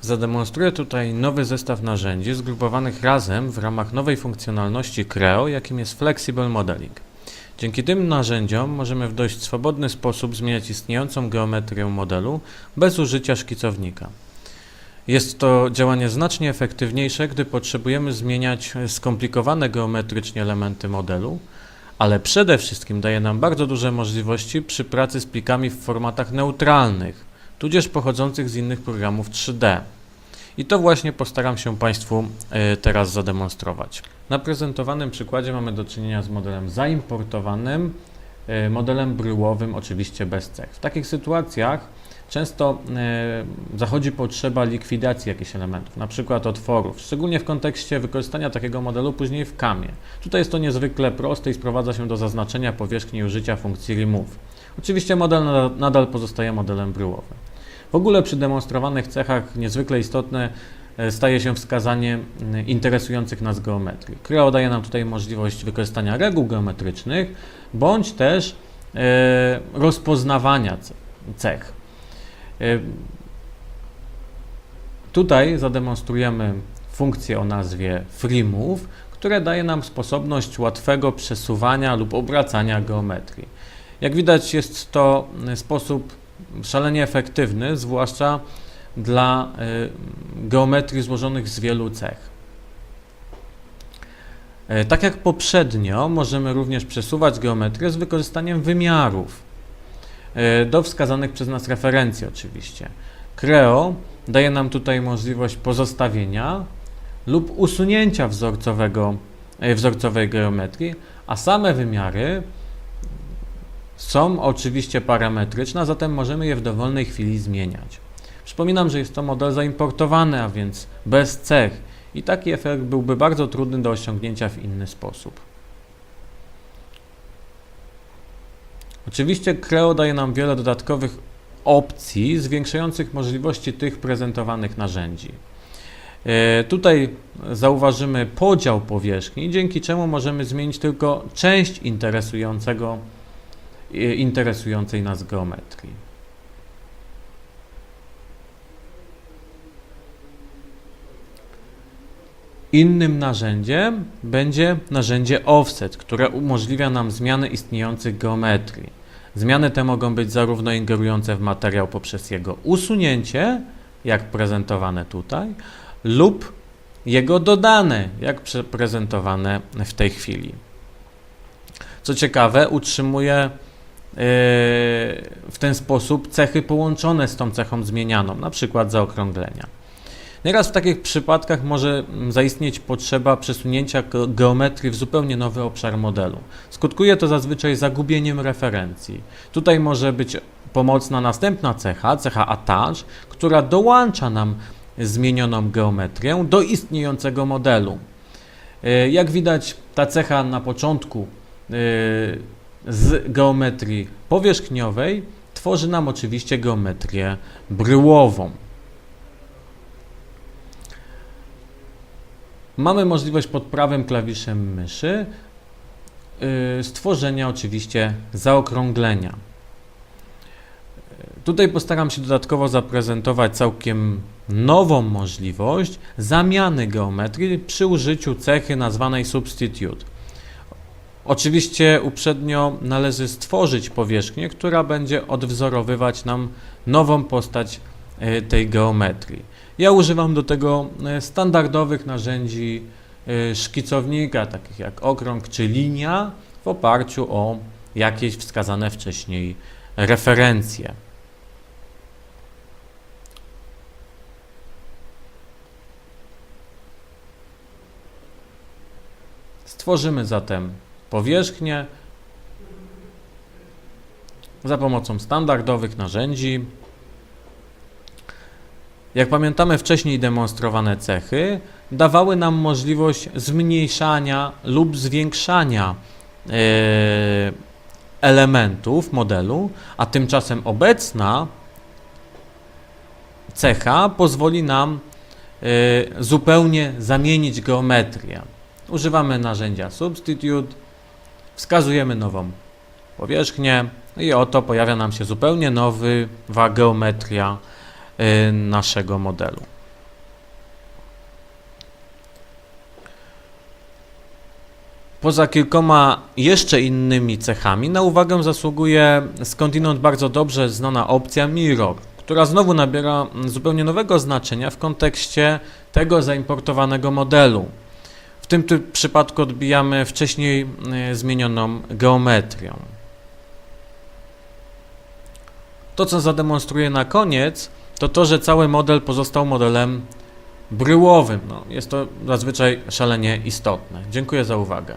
Zademonstruję tutaj nowy zestaw narzędzi zgrupowanych razem w ramach nowej funkcjonalności Creo, jakim jest Flexible Modeling. Dzięki tym narzędziom możemy w dość swobodny sposób zmieniać istniejącą geometrię modelu bez użycia szkicownika. Jest to działanie znacznie efektywniejsze, gdy potrzebujemy zmieniać skomplikowane geometrycznie elementy modelu, ale przede wszystkim daje nam bardzo duże możliwości przy pracy z plikami w formatach neutralnych, tudzież pochodzących z innych programów 3D. I to właśnie postaram się Państwu e, teraz zademonstrować. Na prezentowanym przykładzie mamy do czynienia z modelem zaimportowanym, e, modelem bryłowym, oczywiście bez cech. W takich sytuacjach często e, zachodzi potrzeba likwidacji jakichś elementów, na przykład otworów, szczególnie w kontekście wykorzystania takiego modelu później w kamie. Tutaj jest to niezwykle proste i sprowadza się do zaznaczenia powierzchni użycia funkcji remove. Oczywiście model nadal, pozostaje modelem bryłowym. W ogóle przy demonstrowanych cechach niezwykle istotne e, staje się wskazanie m, interesujących nas geometrii. Creo daje nam tutaj możliwość wykorzystania reguł geometrycznych bądź też e, rozpoznawania ce- cech. E, Tutaj zademonstrujemy funkcję o nazwie FreeMove, która daje nam sposobność łatwego przesuwania lub obracania geometrii. Jak widać jest to y, sposób szalenie efektywny, zwłaszcza dla y, geometrii złożonych z wielu cech. E, Tak jak poprzednio, możemy również przesuwać geometrię z wykorzystaniem wymiarów do wskazanych przez nas referencji oczywiście. Creo daje nam tutaj możliwość pozostawienia lub usunięcia wzorcowego, wzorcowej geometrii, a same wymiary są oczywiście parametryczne, zatem możemy je w dowolnej chwili zmieniać. Przypominam, że jest to model zaimportowany, a więc bez cech i taki efekt byłby bardzo trudny do osiągnięcia w inny sposób. Oczywiście Creo daje nam wiele dodatkowych opcji zwiększających możliwości tych prezentowanych narzędzi. E, Tutaj zauważymy podział powierzchni, dzięki czemu możemy zmienić tylko część interesującego, interesującej nas geometrii. Innym narzędziem będzie narzędzie offset, które umożliwia nam zmianę istniejących geometrii. Zmiany te mogą być zarówno ingerujące w materiał poprzez jego usunięcie, jak prezentowane tutaj, lub jego dodane, jak prezentowane w tej chwili. Co ciekawe, utrzymuje w ten sposób cechy połączone z tą cechą zmienianą, na przykład zaokrąglenia. Nieraz w takich przypadkach może mm, zaistnieć potrzeba przesunięcia ge- geometrii w zupełnie nowy obszar modelu. Skutkuje to zazwyczaj zagubieniem referencji. Tutaj może być pomocna następna cecha, cecha attach, która dołącza nam zmienioną geometrię do istniejącego modelu. E, Jak widać, ta cecha na początku e, z geometrii powierzchniowej tworzy nam oczywiście geometrię bryłową. Mamy możliwość pod prawym klawiszem myszy yy, stworzenia oczywiście zaokrąglenia. Tutaj postaram się dodatkowo zaprezentować całkiem nową możliwość zamiany geometrii przy użyciu cechy nazwanej substitute. Oczywiście uprzednio należy stworzyć powierzchnię, która będzie odwzorowywać nam nową postać yy, tej geometrii. Ja używam do tego e, standardowych narzędzi e, szkicownika, takich jak okrąg czy linia, w oparciu o jakieś wskazane wcześniej referencje. Stworzymy zatem powierzchnię za pomocą standardowych narzędzi. Jak pamiętamy, wcześniej demonstrowane cechy dawały nam możliwość zmniejszania lub zwiększania e, elementów modelu, a tymczasem obecna cecha pozwoli nam e, zupełnie zamienić geometrię. Używamy narzędzia Substitute, wskazujemy nową powierzchnię i oto pojawia nam się zupełnie nowa geometria y, naszego modelu. Poza kilkoma jeszcze innymi cechami na uwagę zasługuje skądinąd bardzo dobrze znana opcja mirror, która znowu nabiera zupełnie nowego znaczenia w kontekście tego zaimportowanego modelu. Tym ty- przypadku odbijamy wcześniej e, zmienioną geometrią. To, co zademonstruję na koniec, to to, że cały model pozostał modelem bryłowym. No, jest to zazwyczaj szalenie istotne. Dziękuję za uwagę.